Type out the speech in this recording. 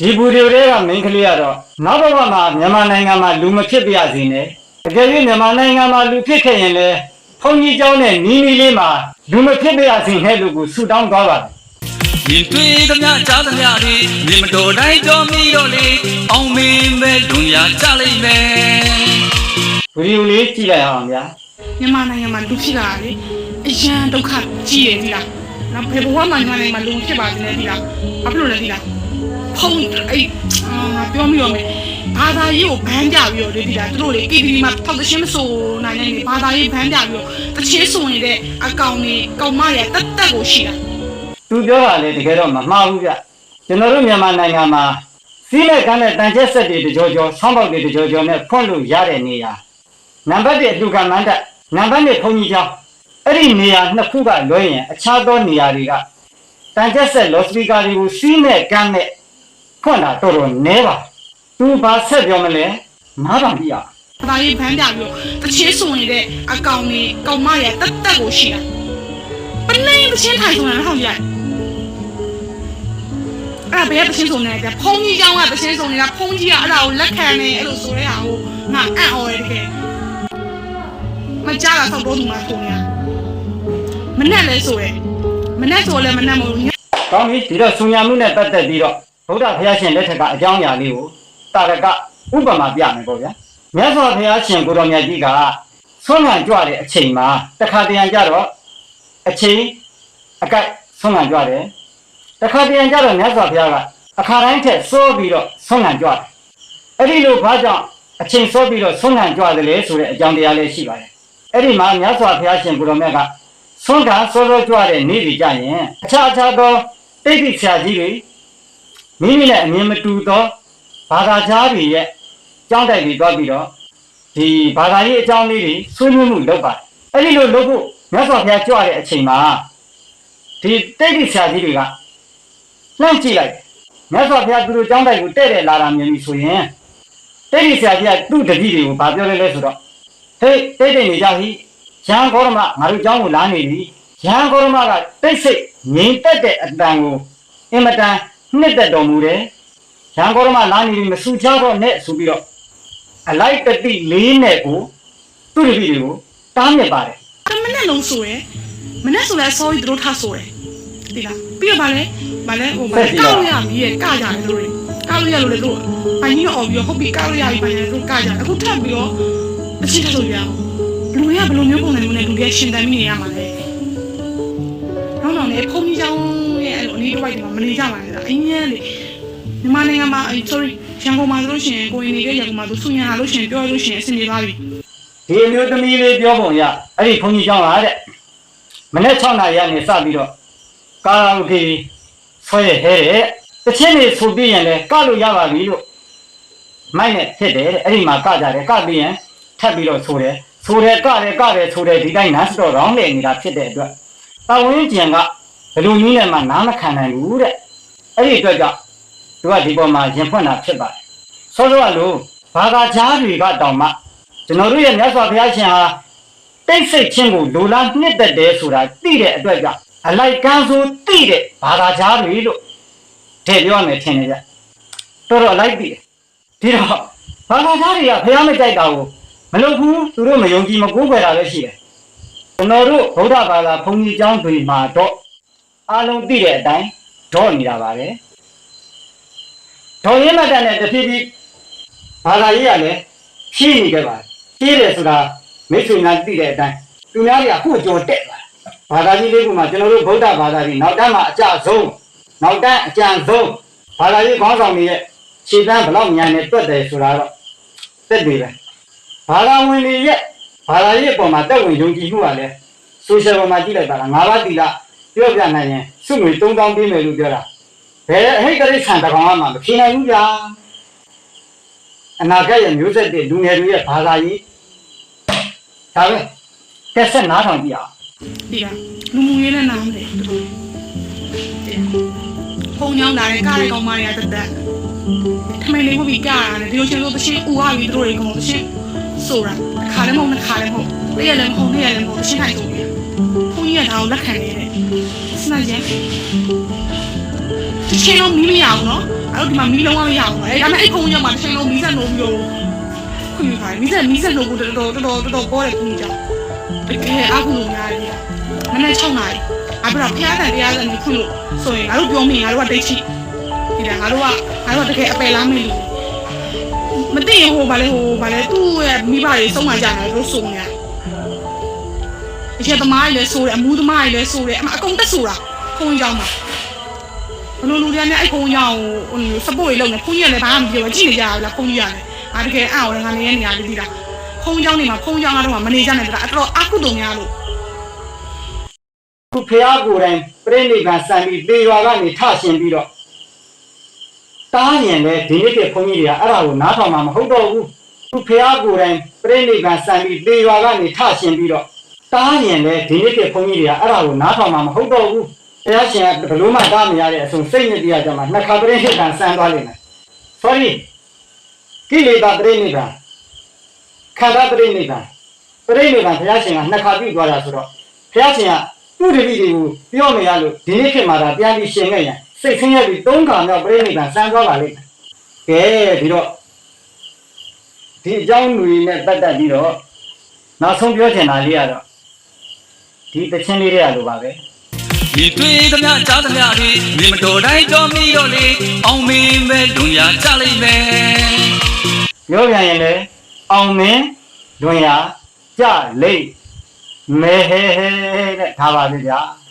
ဒီဘူတွေတဲကမိန်းကလေးကတော့နောက်ဘဝမှာမြန်မာနိုင်ငံမှာလူမဖြစ်ပြရစေနဲ့အကယ်၍မြန်မာနိုင်ငံမှာလူဖြစ်ခဲ့ရင်လည်းဘုန်းကြီးကျောင်းနဲ့နီးနီးလေးမှာလူမဖြစ်ပြရစေနဲ့လို့ကိုဆုတောင်းသွားပါတယ်မြင်တွေ့သမျှကြားသမျှတွေမြင်မတော်တိုင်းတော်မိတော့လေအောင်မင်းပဲဒုညကြလိမ့်မယ်ဗီဒီယိုလေးကြည့်လိုက်အောင်ဗျာမြန်မာနိုင်ငံမှာလူဖြစ်တာလေအရန်ဒုက္ခကြီးတယ်ဒီလားနောက်ဘယ်ဘဝမှာမြန်မာနိုင်ငံမှာလူဖြစ်ပါသလဲဒီလားဘာဖြစ်လို့လဲဒီလား ဖုံးအဲ့အာပြောမိတော့မယ်ဘာသာရေးကိုဘန်းပြပြီးတော့လေဒီလားသူတို့လေ KTV မှာထောက်တရှင်းမဆိုနိုင်နိုင်နေဘာသာရေးဘန်းပြပြီးတော့တချင်းဆိုနေတဲ့အကောင်ကြီးကောင်မရဲ့တက်တက်ကိုရှိတာသူပြောတာလေတကယ်တော့မမှားဘူးဗျကျွန်တော်တို့မြန်မာနိုင်ငံမှာစီးနဲ့ကမ်းနဲ့တန်ချက်ဆက်တွေတကြောကြောဆောင်းပေါက်တွေတကြောကြောနဲ့ဖွင့်လို့ရတဲ့နေရာနံပါတ်1လူကမန်းတက်နံပါတ်2ဘုန်းကြီးကျောင်းအဲ့ဒီနေရာနှစ်ခုကလွဲရင်အခြားသောနေရာတွေကတန်ချက်ဆက်လော့စပီကာတွေကိုစီးနဲ့ကမ်းနဲ့ ဖွင့်တာတော်တော်နဲပါသူဘာဆက်ပြောမလဲမားပါပြရဘာကြီးဖမ်းပြပြီးတချင်းဆုံနေတဲ့အကောင်ကြီးကောင်မရဲ့တက်တက်ကိုရှိတာပနေတချင်းထိုင်ဆုံနေတာဟောက်ရအဲ့ဘယ်တချင်းဆုံနေကြဖုန်းကြီးကြောင်းကတချင်းဆုံနေတာဖုန်းကြီးကအဲ့ဒါကိုလက်ခံနေအဲ့လိုဆိုရဲဟာကိုငါအံ့ဩတယ်တကယ်မကြတာဆောက်တော့ဒီမှာဆုံနေတာမနဲ့လဲဆိုရဲမနဲ့ဆိုလဲမနဲ့မဟုတ်ဘူးကောင်းပြီဒီတော့ဆုံရမှုနဲ့ပတ်သက်ပြီးတော့ ဗုဒ္ဓဘုရားရှင်လက်ထက်ကအကြောင်းအရာလေးကိုတာရကဥပမာပြမယ်ပေါ့ဗျာမြတ်စွာဘုရားရှင်ကိုတော်မြတ်ကြီးကဆုံးငံကြွတဲ့အချိန်မှာတခါတရံကြတော့အချိန်အကက်ဆုံးငံကြွတယ်တခါတရံကြတော့မြတ်စွာဘုရားကအခါတိုင်းထက်စိုးပြီးတော့ဆုံးငံကြွတယ်အဲ့ဒီလိုဘာကြောင့်အချိန်စိုးပြီးတော့ဆုံးငံကြွတယ်လဲဆိုတဲ့အကြောင်းတရားလေးရှိပါတယ်အဲ့ဒီမှာမြတ်စွာဘုရားရှင်ကိုတော်မြတ်ကဆုံးကစောစောကြွတဲ့နေ့တွေကြရင်အခြားအခြားသောတိတ်တိဆရာကြီးတွေ မိမိနဲ့အမြင်မတူသောဘာသာကြားတွေရဲ့ကြောင်းတိုက်တွေတွားပြီးတော့ဒီဘာသာရေးအကြောင်းလေးတွေဆွေးနွေးမှုလုပ်ပါတယ်အဲ့ဒီလိုလုပ်ဖို့မြတ်စွာဘုရားကြွတဲ့အချိန်မှာဒီတိတ်တိဆရာကြီးတွေကလှမ်းကြည့်လိုက်မြတ်စွာဘုရားသူတို့ကြောင်းတိုက်ကိုတဲ့တဲ့လာတာမြင်ပြီဆိုရင်တိတ်တိဆရာကြီးကသူ့တပည့်တွေကိုဗာပြောလဲလဲဆိုတော့ဟေးတိတ်တိနေကြဟိရဟန်းဂေါရမငါတို့ကြောင်းကိုလာနေပြီရဟန်းဂေါရမကတိတ်စိတ်ငြိမ်သက်တဲ့အတန်ကိုအင်မတန် နှစ်သက်တော်မူတယ်ရဟန်းဂေါရမလာနေပြီမဆူချတော့နဲ့ဆိုပြီးတော့အလိုက်တတိလေးနဲ့ကိုသူ့တပည့်တွေကိုတားမြစ်ပါတယ်တမနဲ့လုံးဆိုရယ်မနဲ့ဆိုလဲ sorry သူတို့ထားဆိုရယ်ဒီလားပြီးတော့ဗာလဲဗာလဲဟိုဗာလဲကောက်လို့ရပြီရဲ့ကကြတယ်လို့ကောက်လို့ရလို့လေတို့ဘိုင်းကြီးတော့អော်ပြီးတော့ဟုတ်ပြီကောက်လို့ရပြီဘိုင်းလည်းတို့ကကြတယ်အခုထပ်ပြီးတော့အချင်းထပ်လို့ရအောင်လူတွေကဘယ်လိုမျိုးပုံစံမျိုးနဲ့လူတွေရှင်တန်မိနေရမှာလဲနောက်တော့လေဖုန်းကြီးချောင်းရဲ့အဲ့လိုအနေတစ်ဝိုက်ဒီမှာမနေကြပါနဲ့လား အင်းရဲ့လေမြန်မာနိုင်ငံမှာ sorry ရန်ကုန်မှာဆိုလို့ရှိရင်ကိုရင်တွေကရန်ကုန်မှာသူစုညာလို့ရှိရင်ပြောလို့ရှိရင်အဆင်ပြေသွားပြီဒီအမျိုးသမီးလေးပြောပုံရအဲ့ဒီခွန်ကြီးကြောင်းလားတဲ့မနေ့6နာရီကနေစပြီးတော့ကာရာအိုကေဆွဲဟဲတဲ့တချင်းနေဆိုပြီးရင်လည်းကလို့ရပါပြီလို့မိုက်နဲ့ဖြစ်တယ်တဲ့အဲ့ဒီမှာကကြတယ်ကပြီးရင်ထပ်ပြီးတော့ဆိုတယ်ဆိုတယ်ကတယ်ကတယ်ဆိုတယ်ဒီတိုင်းနားစတော့ round လေနေတာဖြစ်တဲ့အတွက်တာဝန်ကျင်ကဘယ်လိုနည်းနဲ့မှနားမခံနိုင်ဘူးတဲ့ အဲ့ဒီအတွက်ကြောင့်သူကဒီပေါ်မှာရင်ဖွင့်တာဖြစ်ပါတယ်ဆောစောကလို့ဘာသာကြားတွေကတောင်မှကျွန်တော်တို့ရဲ့မြတ်စွာဘုရားရှင်ဟာတိတ်ဆိတ်ခြင်းကိုလိုလားနှစ်သက်တယ်ဆိုတာသိတဲ့အတွက်ကြောင့်အလိုက်ကန်းဆိုသိတဲ့ဘာသာကြားတွေလို့ထည့်ပြောမယ်ထင်တယ်ကြတော်တော်အလိုက်သိတယ်ဒီတော့ဘာသာကြားတွေကဘုရားမကြိုက်တာကိုမလုပ်ဘူးသူတို့မယုံကြည်မကိုးကွယ်တာလည်းရှိတယ်ကျွန်တော်တို့ဗုဒ္ဓဘာသာဘုန်းကြီးကျောင်းတွေမှာတော့အားလုံးသိတဲ့အတိုင်း ဒေါ်နေတာပါပဲဒေါ်ရင်းမတန်တဲ့တဖြည်းဖြည်းဘာသာရေးကလည်းဖြည့်နေကြပါတယ်ဖြည့်တယ်ဆိုတာမိတ်ဆွေများသိတဲ့အတိုင်းသူများတွေကကိုယ်ကြော်တက်ပါဘာသာကြီးလေးခုမှာကျွန်တော်တို့ဗုဒ္ဓဘာသာကြီးနောက်တန်းမှာအကြဆုံးနောက်တန်းအကြံဆုံးဘာသာရေးခေါင်းဆောင်တွေရဲ့ခြေတန်းဘလောက်မြန်နေတွက်တယ်ဆိုတာတော့တက်ပြီပဲဘာသာဝင်တွေရဲ့ဘာသာရေးအပေါ်မှာတက်ဝင်ယုံကြည်မှုကလည်းဆိုရှယ်ပေါ်မှာကြည့်လိုက်ပါလားငါးပါးတီလာ ပြောပြနိုင်ရင်စုငွေ3000ပေးမယ်လို့ပြောတာဘယ်အဟိတ်ကလေးဆန်တကောင်မှမဖြေနိုင်ဘူးဗျာအနာဂတ်ရဲ့မျိုးဆက်တွေလူငယ်တွေရဲ့ဘာသာရေးဒါပဲတက်ဆက်နားထောင်ကြည့်အောင်ဒီကလူမှုရေးလည်းနားမလဲသူတို့ဖုံညောင်းလာတဲ့ကားတဲ့ကောင်မတွေကတက်တက်ထမင်းလေးဝပြီးကြရတယ်ဒီလိုချင်းလို့တချင်းဥဟာပြီးသူတို့တွေကောင်တချင်းဆိုတာခါလည်းမဟုတ်နဲ့ခါလည်းမဟုတ်တရက်လည်းမဟုတ်တရက်လည်းမဟုတ်တချင်းထိုင်ကုန်ပြီဖုန်း ကြီးကဒါကိုလက်ခံနေတဲ့စနိုင်ကျန်တချင်းတော့မီးမရအောင်နော်အဲ့တော့ဒီမှာမီးလုံးဝမရဘူးအဲဒါပေမဲ့အဲ့ခုံရောက်မှာတစ်ချိန်လုံးမီးဆက်လို့ပြီးတော့ခွင့်ယူထားတယ်မီးဆက်မီးဆက်လို့ကိုတော်တော်တော်တော်တော်ပေါ်တယ်ခွင့်ယူကြတကယ်အခုလိုများတယ်မနေ့6နာရီအဲ့တော့ဖျားတယ်တရားတယ်ခွင့်လို့ဆိုရင်ငါတို့ပြောမိငါတို့ကတိတ်ချိဒီလားငါတို့ကငါတို့ကတကယ်အပယ်လားမလို့မသိရင်ဟိုဗာလဲဟိုဗာလဲသူ့ရဲ့မိဘတွေဆုံးမကြတယ်လို့ဆိုနေတယ် အချက်သမားကြီးလည်းဆိုတယ်အမှုသမားကြီးလည်းဆိုတယ်အမအကုန်တက်ဆိုတာခုံးကြောင်းမှာဘလို့လူတွေနဲ့အဲ့ခုံးကြောင်းဟို support လုပ်နေခုံးကြီးလည်းဘာမှမပြောကြည့်နေကြရလားခုံးကြီးရတယ်အားတကယ်အော်လည်းငါနေရနေရလေးပြီးတာခုံးကြောင်းနေမှာခုံးကြောင်းကတော့မနေကြနဲ့တတာအတော်အကုတုံများလို့ခုဖះကိုယ်တိုင်ပြိဋိဘံစံပြီးသေရွာကနေထရှင်ပြီးတော့တားရင်လည်းဒီနေ့ကဘုန်းကြီးတွေကအဲ့ဒါကိုနားထောင်မှာမဟုတ်တော့ဘူးခုဖះကိုယ်တိုင်ပြိဋိဘံစံပြီးသေရွာကနေထရှင်ပြီးတော့ တားရင်လည်းဒီနေ့ကဘုန်းကြီးတွေကအဲ့ဒါကိုနားထောင်မှာမဟုတ်တော့ဘူးဘုရားရှင်ကဘလို့မှတားမရတဲ့အဆုံးစိတ်နဲ့တရားကြမှာနှစ်ခါပြိဋိဘံစံသွားလိမ့်မယ် sorry ကိလေသာပြိဋိဘံခန္ဓာပြိဋိဘံပြိဋိဘံဘုရားရှင်ကနှစ်ခါပြီးသွားတာဆိုတော့ဘုရားရှင်ကသူ့တပည့်တွေကိုပြောနေရလို့ဒီနေ့ခေတ်မှာဒါပြန်ပြီးရှင်ခဲ့ရင်စိတ်ဆင်းရဲပြီးသုံးခါမြောက်ပြိဋိဘံစမ်းသွားပါလိမ့်မယ်။ကဲပြီးတော့ဒီအကြောင်းတွေနဲ့ပတ်သက်ပြီးတော့နောက်ဆုံးပြောချင်တာလေးကတော့ ဒီတခြင်းလေးတွေကလိုပါပဲဒီတွေ့သမျှကြားသမျှတွေမြင်မတော်တိုင်းတော်မိတော့လေအောင်မင်းပဲဒုံရကြလိမ့်မယ်။ပြောပြန်ရင်လည်းအောင်မင်းလွင်ရကြလိမ့်မဲဟဲဟဲတဲ့ဒါပါပဲဗျာ။